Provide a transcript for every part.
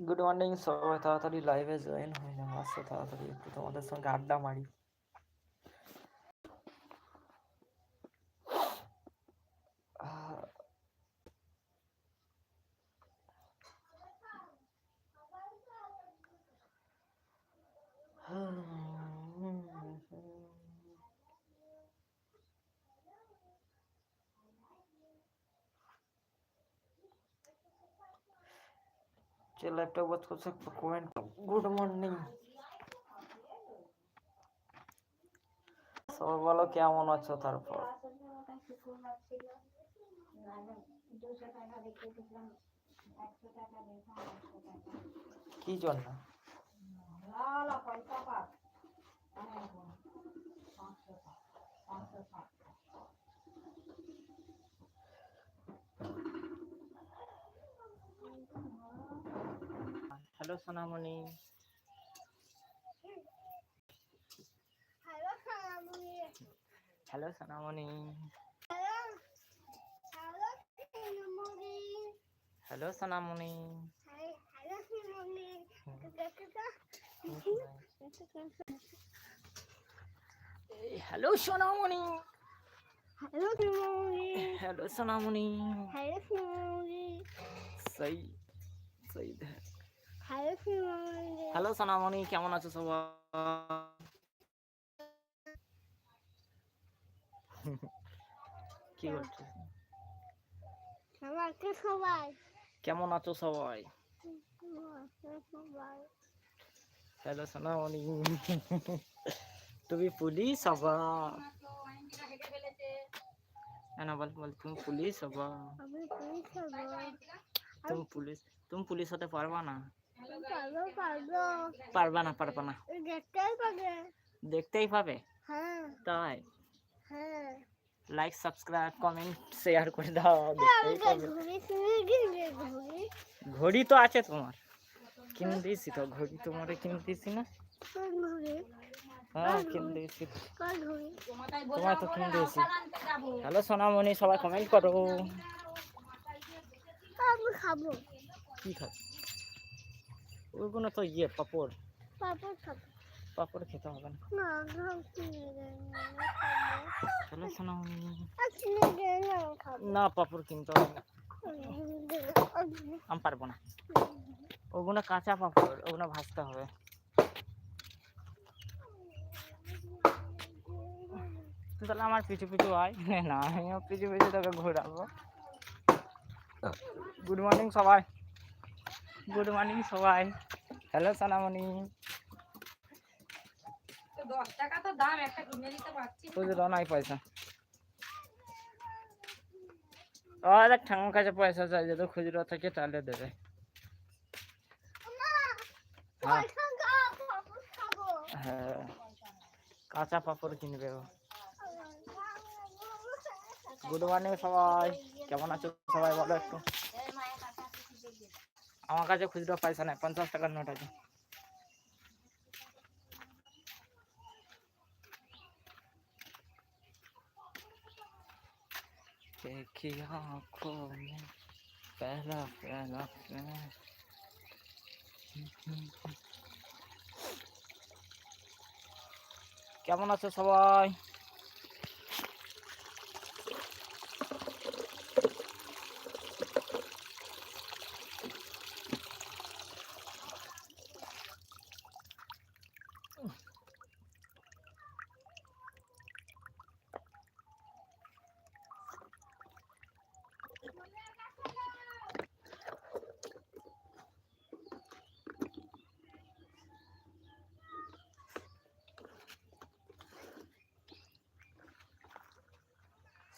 Good morning সবাই তাড়াতাড়ি লাইভে জয়েন হয়ে যাও। আসো তাড়াতাড়ি একটু তোমাদের সঙ্গে আড্ডা মারি। লাইভটা ওয়াচ করছে, একটু কমেন্ট গুড মর্নিং সবাই বলো কেমন আছো তারপর? কি জন্য? হ্যালো সোনামণি হ্যালো সোনামণি হ্যালো সোনামণি হ্যালো সোনামণি হ্যালো সোনামণি হ্যালো সোনামণি হ্যালো সোনামণি হ্যালো সোনামণি হ্যালো সোনামণি হ্যালো হ্যালো সোনামণি কেমন আছো সবাই? কি করছ? সবাই? কেমন আছো সবাই? হ্যালো সোনামণি তুমি পুলিশ হবা? না বল বল তুমি পুলিশ হবা? আমি পুলিশ হব। তুমি পুলিশ তুমি পুলিশ হতে পারবা না? পারব না পারবা না। দেখতেই পাবে। দেখতেই পাবে। হ্যাঁ। তাই। হ্যাঁ। লাইক সাবস্ক্রাইব কমেন্ট শেয়ার করে দাও। ঘুরি ঘড়ি তো আছে তোমার। কিনে দিয়েছি তো ঘড়ি। তোমার কিনে দিয়েছি না হ্যাঁ কিনে দিয়েছি তোমার তো কিনে দিয়েছি হ্যালো সোনামণি সবাই কমেন্ট করো। কি খাবে ওইগুলো তো ইয়ে পাপড়। পাপড় খাব। পাপড় খেতে হবে না। না পাপড় কিনতে হবে না। আমি পারব না। ওগুলো কাঁচা পাপড় ওগুলো ভাজতে হবে। তাহলে আমার পিছু পিছু আয়। না আমিও পিছু পিছু তোকে ঘোরাবো। গুড মর্নিং সবাই। গুড মর্নিং সবাই। হ্যালো সোনামণি দশ টাকা তো দাম একটা কিনে নিতে পারছি খুচরো নাই পয়সা। ঠাকুর কাছে পয়সা চাই যদি খুচরো থাকে তাহলে দেবে। হ্যাঁ। হ্যাঁ। কাঁচা পাপড় কিনবে ও। গুড মর্নিং সবাই। কেমন আছো সবাই? বলো একটু। আমার কাছে খুচরো পয়সা নাই পঞ্চাশ টাকার নোট আছে देखी आँखों में पहला पहला प्यार কেমন আছো সবাই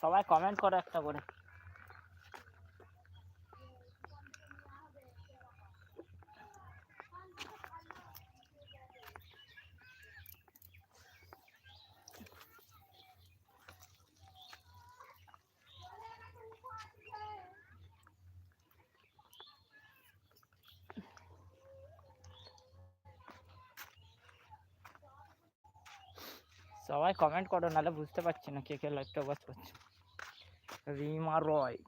সবাই কমেন্ট করো একটা করে। কমেন্ট করো নাহলে বুঝতে পারছি না কে কে লাইভটা ওয়াচ করছে রিমা রয়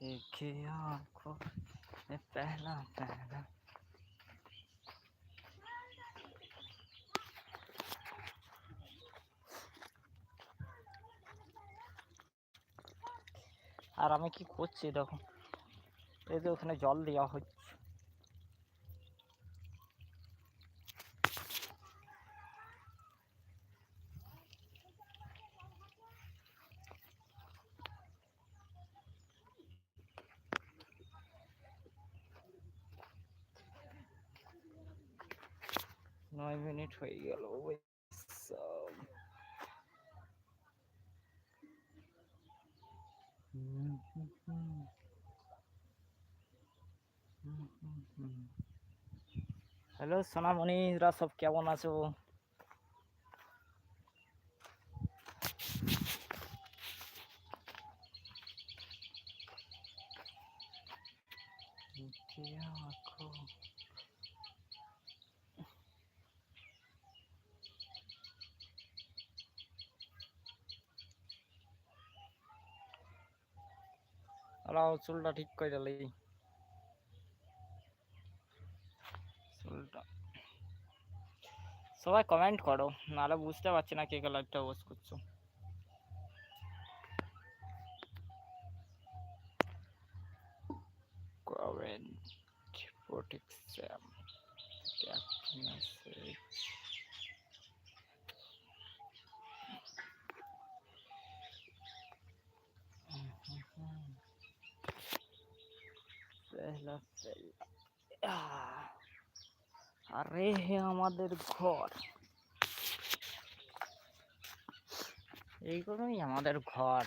देखिए आँखों में पहला पहला আর আমি কি করছি দেখো? এই যে ওখানে জল দেওয়া হচ্ছে নয় মিনিট হয়ে গেল ওই সব হ্যালো সোনামণিরা সব কেমন আছো? চুলটা ঠিক করে দিলি চুলটা। সবাই কমেন্ট করো, নাহলে বুঝতে পারছি না কে কে লাইভটা ওয়াচ করছ। Comment protection es la fe. A Mother God. Y como mi Mother God.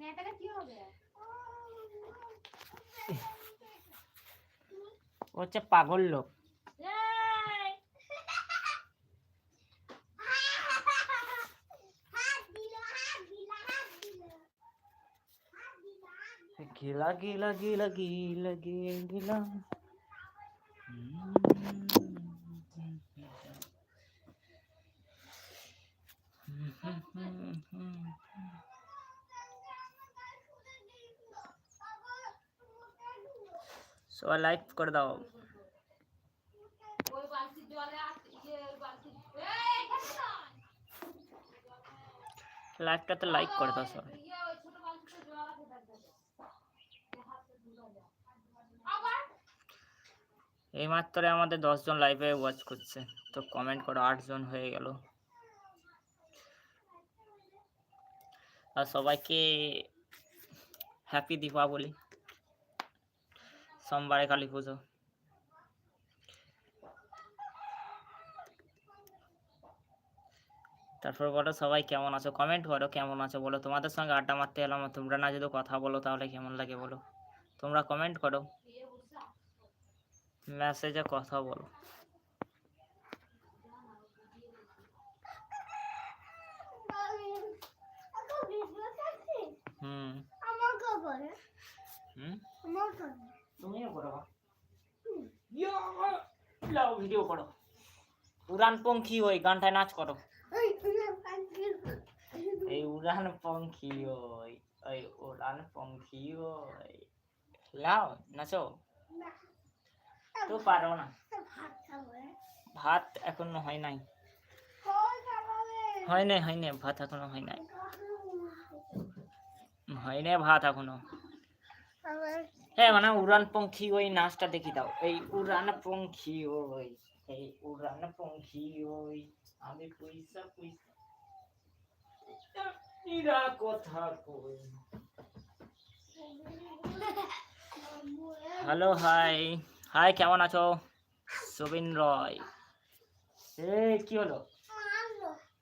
মেয়েটাকে কি হবে? ও হচ্ছে পাগল লোক এই, গিলা গিলা গিলা গিলা গিলা সবাই লাইক করে দাও। লাইকটাতে লাইক করে দাও সবাই ইয়ে, ওই ছোট বালতিতে জল আছে, দেখ, দেখ, দেখ। এই হাতে ধুলো দাও। আবার এই মাত্র আমাদের দশজন লাইভে ওয়াচ করছে। তো কমেন্ট করো, আটজন হয়ে গেল। আর সবাইকে হ্যাপি দীপাবলি। সোমবারে কালী পুজো। তারপর বলো সবাই কেমন আছো? কমেন্ট করো কেমন আছো বলো। তোমাদের সঙ্গে আড্ডা মারতে এলাম। তোমরা না যদি কথা বলো তাহলে কেমন লাগে বলো? তোমরা কমেন্ট করো। মেসেজে কথা বলো। হুম। তুমিও করো লাও ভিডিও করো। উড়ান পঙ্খী ওই গানটায় নাচ করো। এই উড়ান পঙ্খী ওই ওই উড়ান পঙ্খী ওই। লাও নাচো। না। তো পারো না। ভাত হ্যাঁ? এখনও হয় নাই। হয় নাই হয় নাই ভাত এখনও হয় নাই। হয় নাই ভাত এখনও। হ্যাঁ মানে উড়ান পঙ্খী ওই নাচটা দেখি দাও। এই উড়ান পঙ্খী ওই এই উড়ান পঙ্খী ওই আমি পয়সা পয়সা। কথা কই? Hello hi. হাই, কেমন আছো? সুবিন রয়। এ কি হলো?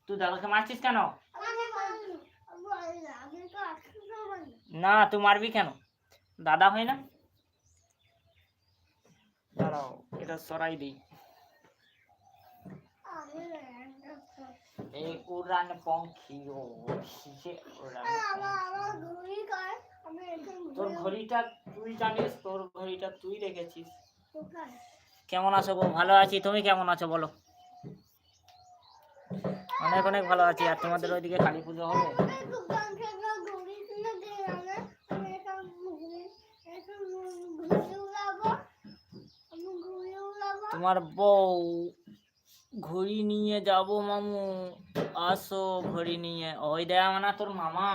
তুই দাদাকে মারছিস কেন? না, তুই মারবি কেন? দাদা হয় না? দাঁড়াও, এটা সরাই দিই। ও তোর ঘড়িটা তুই জানিস, তোর ঘড়িটা তুই রেখেছিস। কেমন আছো গো ভালো আছি। তুমি কেমন আছো বলো? অনেক অনেক ভালো আছি। আর তোমাদের ওইদিকে কালী পুজো হবে? তোমার বউ, ঘড়ি নিয়ে যাব মামু। আসো ঘড়ি নিয়ে। ওই দেয়া মানে তোর মামা?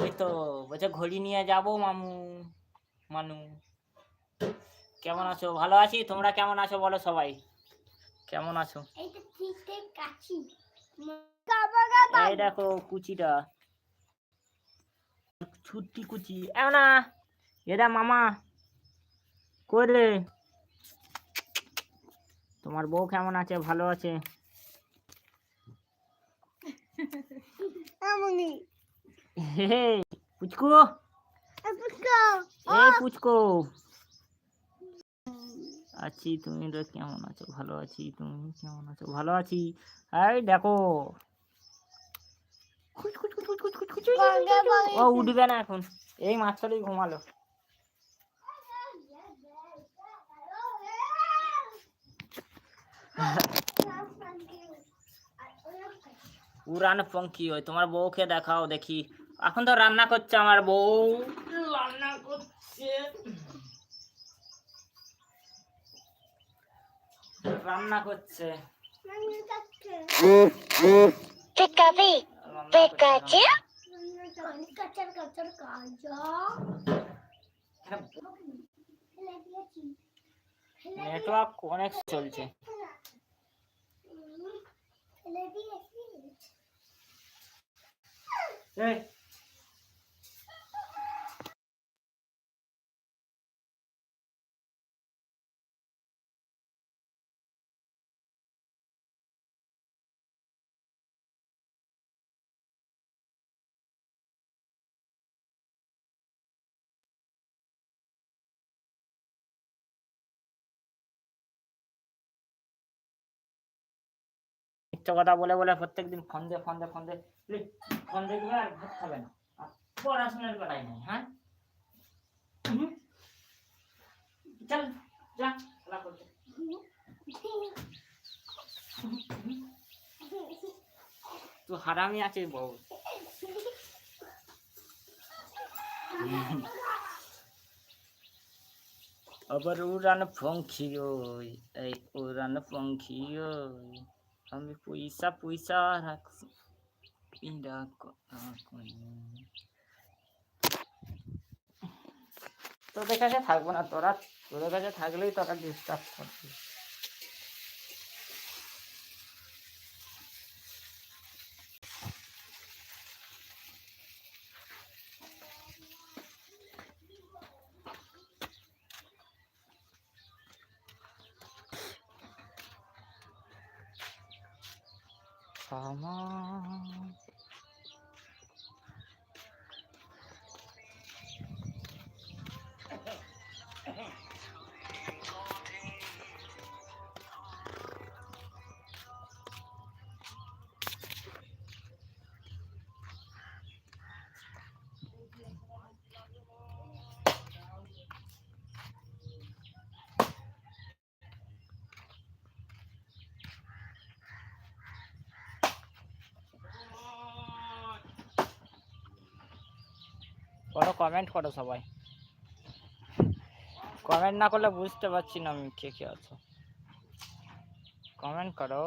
ওই তো, বলছে ঘড়ি নিয়ে যাব মামু, মানু। কেমন আছো? ভালো আছি? তোমরা কেমন আছো বলো সবাই। কেমন আছো? এই দেখো কুচিটা। ছুটি কুচি। না। এরা মামা। করলে তোমার বউ কেমন আছে? ভালো আছে? পুচকু। এই পুচকু। আছি তুমি কেমন আছো? ভালো আছি তুমি কেমন আছো? ভালো আছি। এই দেখো। ও উঠবে না এখন। এই মাছটাই ঘুমালো। উড়ান পঙ্কি ওই তোমার বউকে দেখাও দেখি। এখন তো রান্না করছে আমার বউ। রান্না করছে। রান্না করছে। কাচার কাচার কাজা নেটওয়ার্ক চলছে। এই, মিথ্যা কথা বলে বলে প্রত্যেকদিন ফোন দে ফোন দে ফোন দে। প্লিজ ফোন দেখবে আর ভাত খাবে না। পড়াশোনার বেলায় নাই হ্যাঁ? চল, যা তুই হারামি আছিস বউ। আবার উড়ান পঙ্খী ওই এই উড়ান পঙ্খী ওই আমি পয়সা পয়সা রাখছি তোদের কাছে থাকব না তোরা তোদের কাছে থাকলেই তোরা ডিস্টার্ব করবি করো কমেন্ট করো সবাই। কমেন্ট না করলে বুঝতে পারছি না আমি কে কে আছো। কমেন্ট করো।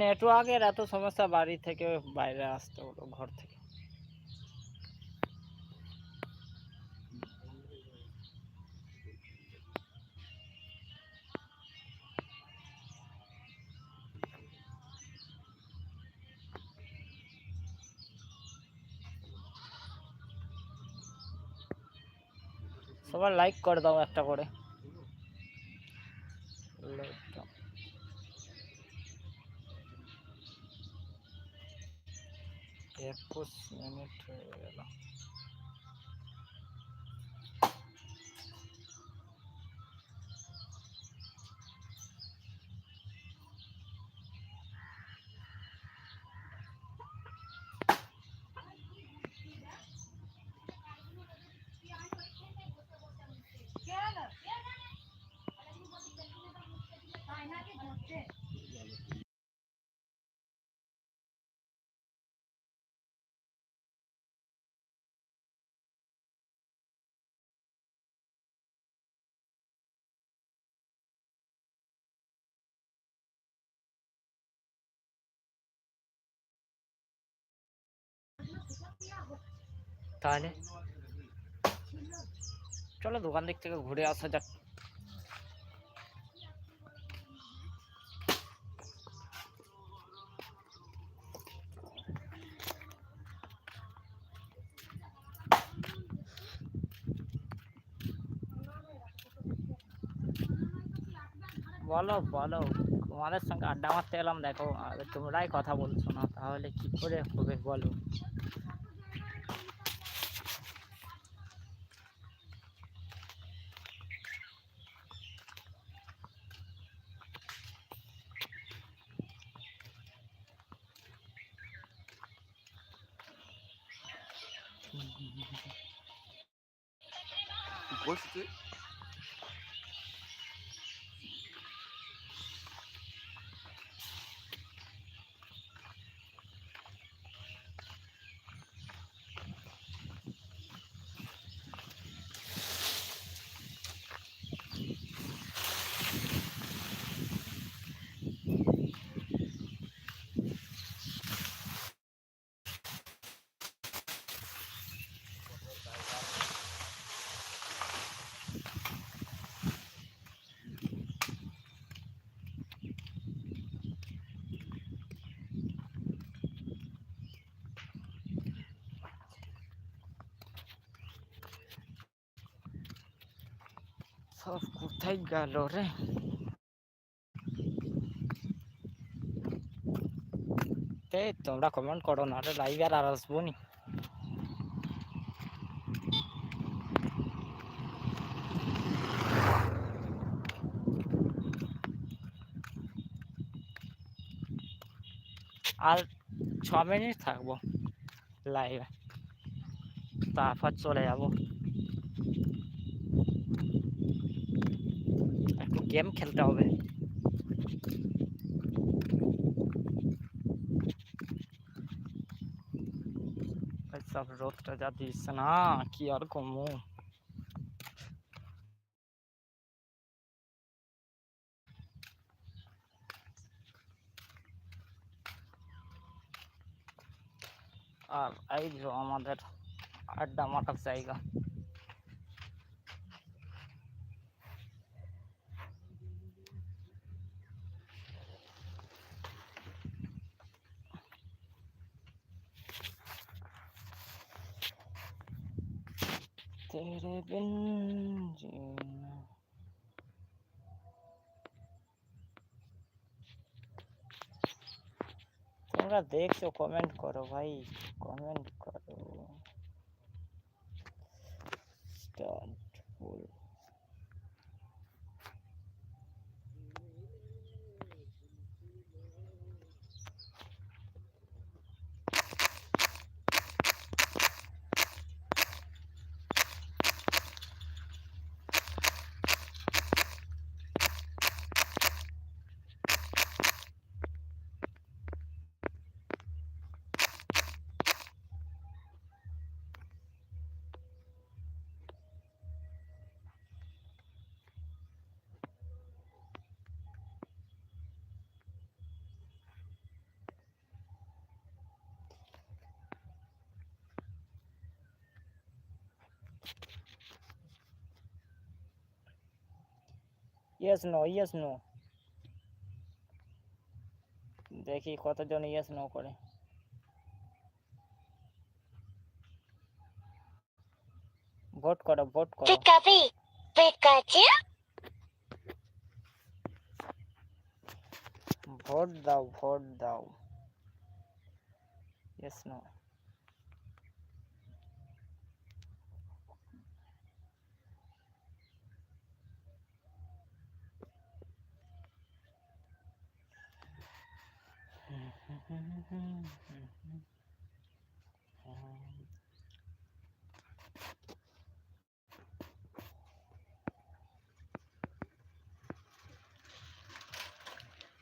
নেটওয়ার্কের এত সমস্যা বাড়ি থেকে বাইরে আসতে হলো, ঘর থেকে। সবাই লাইক করে দাও একটা করে। একুশ মিনিট হয়ে গেল তাহলে? চলো দোকান দিক থেকে ঘুরে আসা যাক। বলো বলো, তোমাদের সঙ্গে আড্ডা মারতে এলাম, দেখো তোমরাই কথা বলছো না, তাহলে কি করে হবে বলো? কি করছিস তুই? সব কোথায় গেল রে তোমরা কমেন্ট করো না রে লাইভ আর আসব নি। আর ছ মিনিট থাকব লাইভে তারপর চলে যাব একটু গেম খেলতে হবে এই সব রোদটা যা দিচ্ছে না কি আর কমু আর এই যে আমাদের আড্ডা মারার জায়গা তোমরা দেখছ কমেন্ট করো ভাই কমেন্ট করো। ইয়েস নো ইয়েস নো দেখি কতজন ইয়েস নো করে। ভোট করো ভোট করো। পিকাপি পিকাচু ভোট দাও ভোট দাও। ইয়েস নো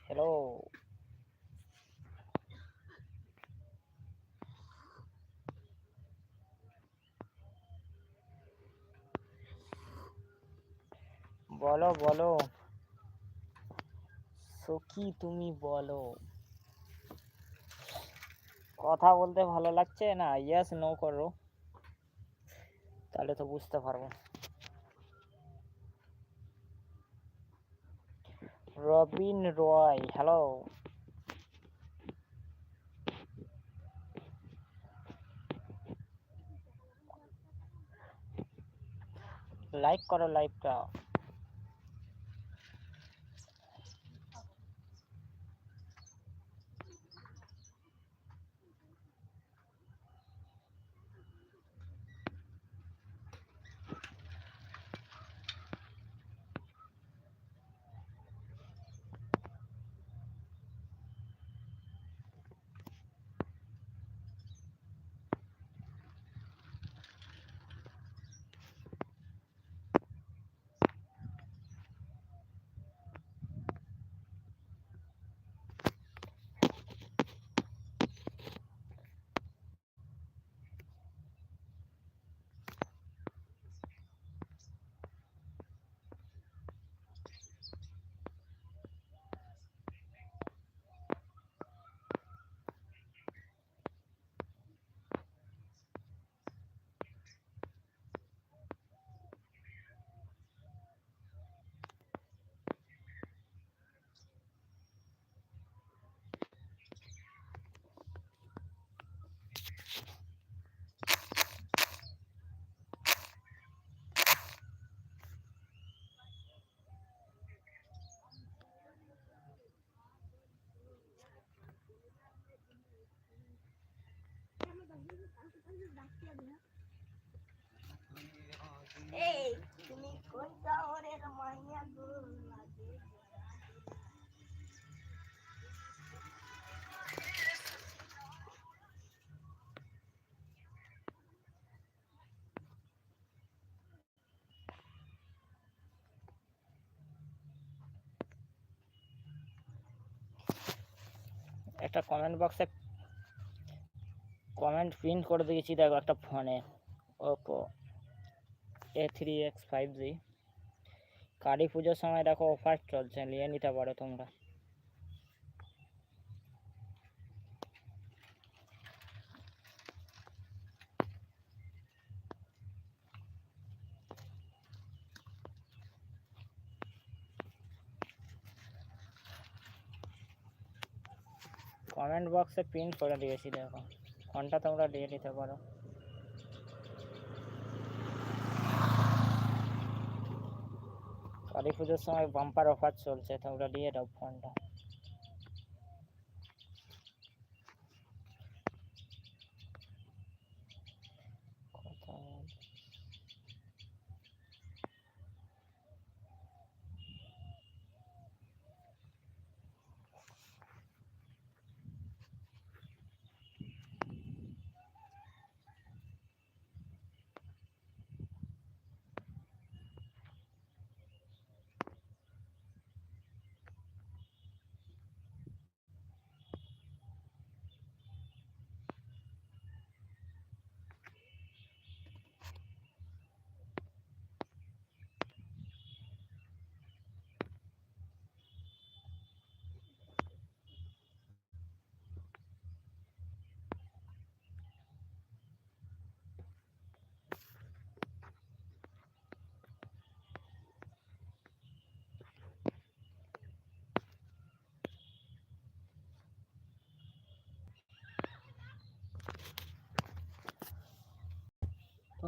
হ্যালো বলো বলো। সখী, তুমি বলো। কথা বলতে ভালো লাগছে না? ইয়েস নো করো। তাহলে তো বুঝতে পারব। রবিন রয় হ্যালো লাইক করো লাইভটা এই তুমি কোন শহরের মাইয়া গো একটা কমেন্ট বক্সে কমেন্ট প্রিন্ট করে দিয়েছি, দেখো একটা ফোনে Oppo A three X five G Kali পুজোর সময় দেখো অফার চলছে, নিয়ে নিতে পারো তোমরা। কমেন্ট বক্সে প্রিন্ট করে দিয়েছি দেখো। ফোনটা তোমরা দিয়ে নিতে পারো। কালী পুজোর সময় বাম্পার অফার চলছে, তোমরা দিয়ে দাও ফোনটা।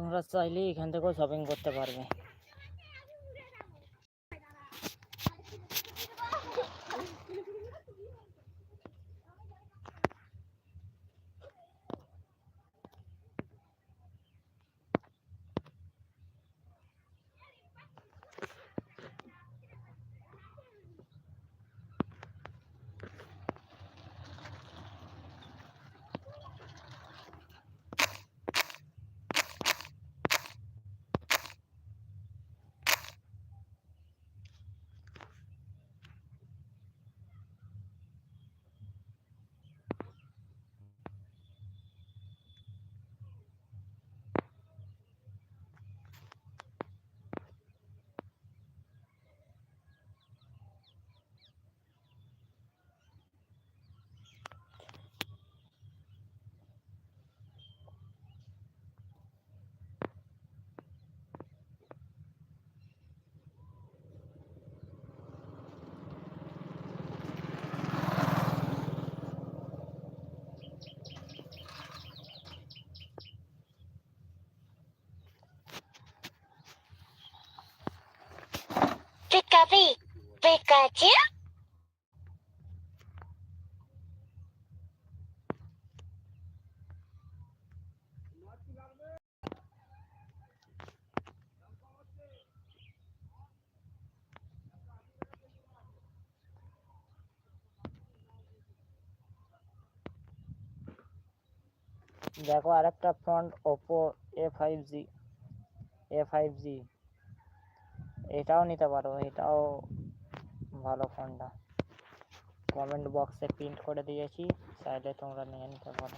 তোমরা চাইলে এখান থেকেও শপিং করতে পারবে Pikachu, Pikachu. দেখো আরেকটা front Oppo A five G A five G এটাও নিতে পারো, এটাও ভালো ফোনটা কমেন্ট বক্সে প্রিন্ট করে দিয়েছি, চাইলে তোমরা নিয়ে নিতে পারো।